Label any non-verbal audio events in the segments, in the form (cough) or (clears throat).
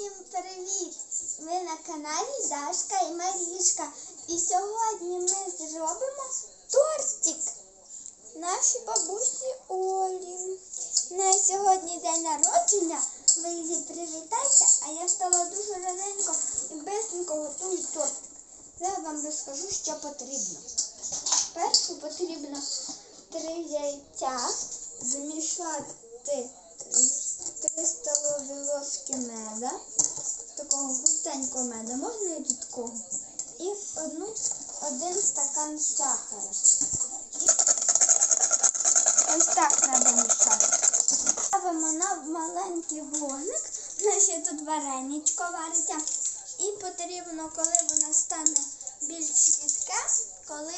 Всім привіт! Ви на каналі Дашка і Марішка. І сьогодні ми зробимо тортик нашій бабусі Олі. Неї сьогодні день народження. Ви її привітайте, а я стала дуже раненько і бисенько готую торт. Зараз вам розкажу, що потрібно. Першу потрібно три яйця густенького меда, можна і такого, і одну, один стакан сахара. І ось так треба мішати. Ставимо на маленький вогник, ще тут вареничко вариться. І потрібно, коли воно стане більш рідке, коли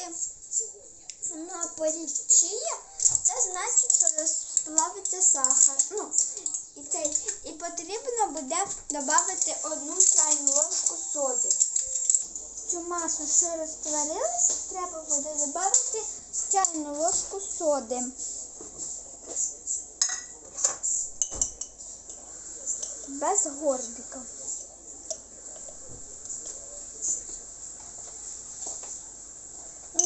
воно порідчіє, це значить, що розплавиться сахар. Ну, і, цей, і потрібно буде додати одну чайну ложку соди. Цю масу, що розтворилась, треба буде додати чайну ложку соди. Без горбика.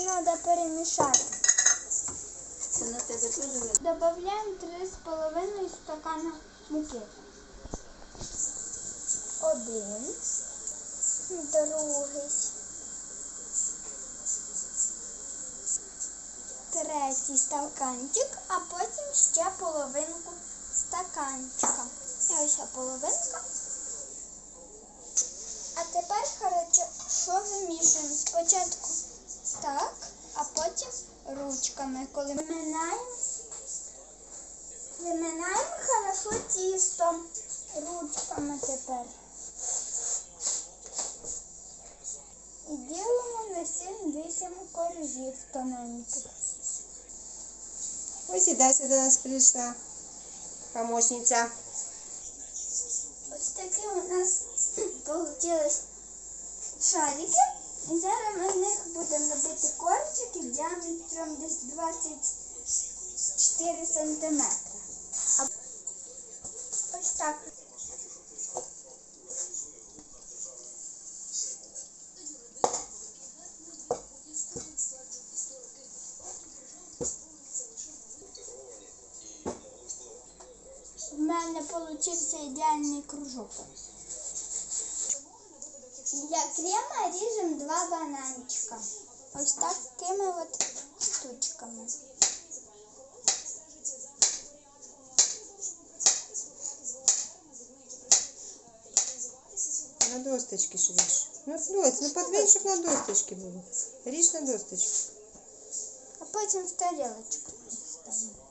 Надо перемішати. Добавляємо 3,5 стакана муки. Один, другий, третій стаканчик, а потім ще половинку стаканчика. І ось половинка. А тепер хорошо вимішуємо спочатку так, а потім ручками, коли виминаємо, виминаємо хорошо тісто ручками тепер. І ділимо на 7-8 коржів тоненьких. Ось і Дася до нас прийшла. Помощниця. Ось такі у нас (clears throat) получились шарики. І зараз ми з них будемо робити корчики діаметром десь 24 сантиметри. Ось так. В мене получився ідеальний кружок. Для крема ріжемо два бананчика. Ось такими от штучками. На досточки ж ріж. Ну, Доць, ну подвинь, щоб на досточки було. Ріж на досточки. А потім в тарілочку ставимо.